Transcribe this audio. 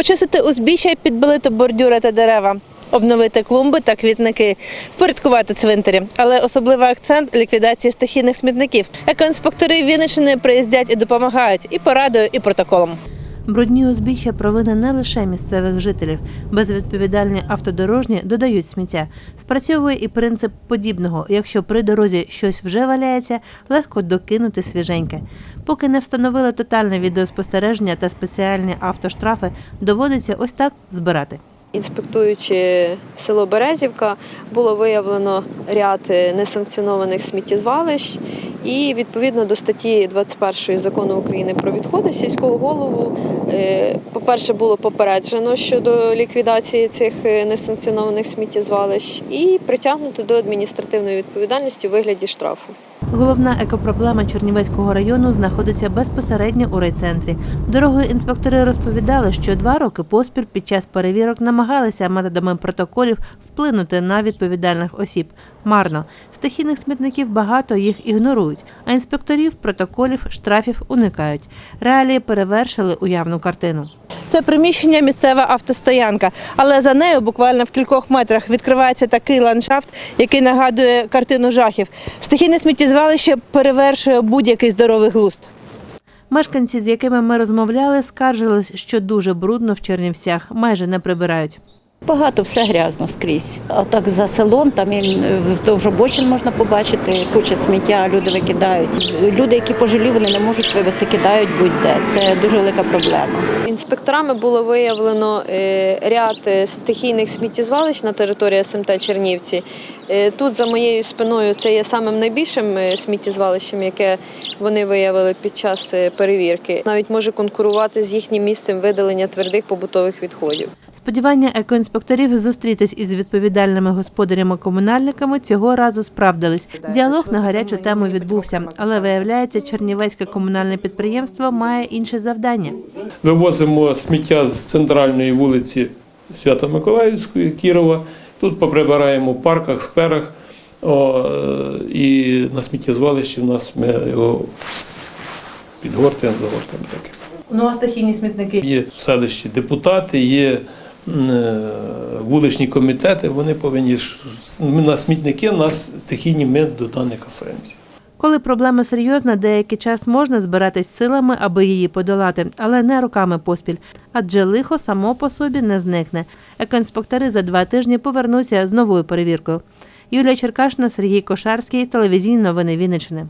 почистити узбіччя підбилити бордюри та дерева. Обновити клумби та квітники, впорядкувати цвинтарі. Але особливий акцент ліквідації стихійних смітників. Екоінспектори Вінниччини приїздять і допомагають і порадою, і протоколом. Брудні узбіччя провина не лише місцевих жителів. Безвідповідальні автодорожні додають сміття. Спрацьовує і принцип подібного. Якщо при дорозі щось вже валяється, легко докинути свіженьке. Поки не встановили тотальне відеоспостереження та спеціальні автоштрафи, доводиться ось так збирати. Інспектуючи село Березівка, було виявлено ряд е, несанкціонованих сміттєзвалищ. І відповідно до статті 21 закону України про відходи сільського голову, е, по-перше, було попереджено щодо ліквідації цих е, несанкціонованих сміттєзвалищ і притягнуто до адміністративної відповідальності у вигляді штрафу. Головна екопроблема Чернівецького району знаходиться безпосередньо у райцентрі. Дорогою інспектори розповідали, що два роки поспіль під час перевірок намагалися методами протоколів вплинути на відповідальних осіб. Марно стихійних смітників багато їх ігнорують, а інспекторів протоколів штрафів уникають. Реалії перевершили уявну картину. Це приміщення місцева автостоянка, але за нею буквально в кількох метрах відкривається такий ландшафт, який нагадує картину жахів. Стихійне сміттєзвалище перевершує будь-який здоровий глузд. Мешканці, з якими ми розмовляли, скаржились, що дуже брудно в Чернівцях, майже не прибирають. Багато все грязно скрізь. А так за селом там і вздовж обочин можна побачити куча сміття, люди викидають. Люди, які пожилі, вони не можуть вивезти, кидають будь-де. Це дуже велика проблема. Інспекторами було виявлено е, ряд е, стихійних сміттєзвалищ на території СМТ Чернівці. Е, Тут за моєю спиною це є самим найбільшим е, сміттєзвалищем, яке вони виявили під час е, перевірки. Навіть може конкурувати з їхнім місцем видалення твердих побутових відходів. Сподівання екоінспекторів зустрітись із відповідальними господарями-комунальниками цього разу справдились. Діалог на гарячу тему відбувся, але виявляється, Чернівецьке комунальне підприємство має інше завдання. Вивозимо сміття з центральної вулиці Свято-Миколаївської Кірова. Тут поприбираємо в парках, скверах. О, і на сміттєзвалищі в нас ми його підгортуємо, загортуємо таке. Ну а стихійні смітники Є в селищі депутати, є вуличні комітети, вони повинні на смітники, нас стихійні ми до даних касаємося. Коли проблема серйозна, деякий час можна збиратись силами, аби її подолати, але не руками поспіль. Адже лихо само по собі не зникне. Екоінспектори за два тижні повернуться з новою перевіркою. Юлія Черкашина, Сергій Кошарський, телевізійні новини Вінниччини.